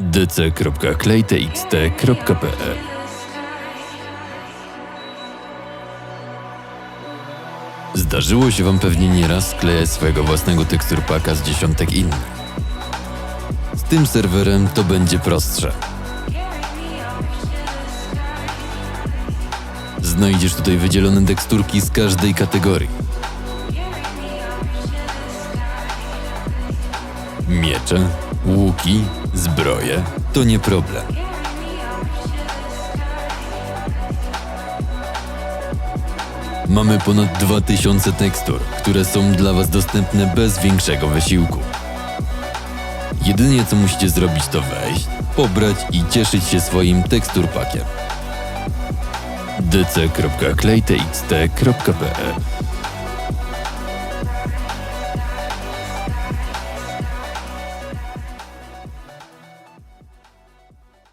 dc.klejtxt.pl Zdarzyło się Wam pewnie nieraz sklejać swojego własnego teksturpaka z dziesiątek innych. Z tym serwerem to będzie prostsze. Znajdziesz tutaj wydzielone teksturki z każdej kategorii. Miecze, łuki, zbroje to nie problem. Mamy ponad 2000 tekstur, które są dla Was dostępne bez większego wysiłku. Jedynie co musicie zrobić to wejść, pobrać i cieszyć się swoim teksturpakiem. dc.klejtxt.pl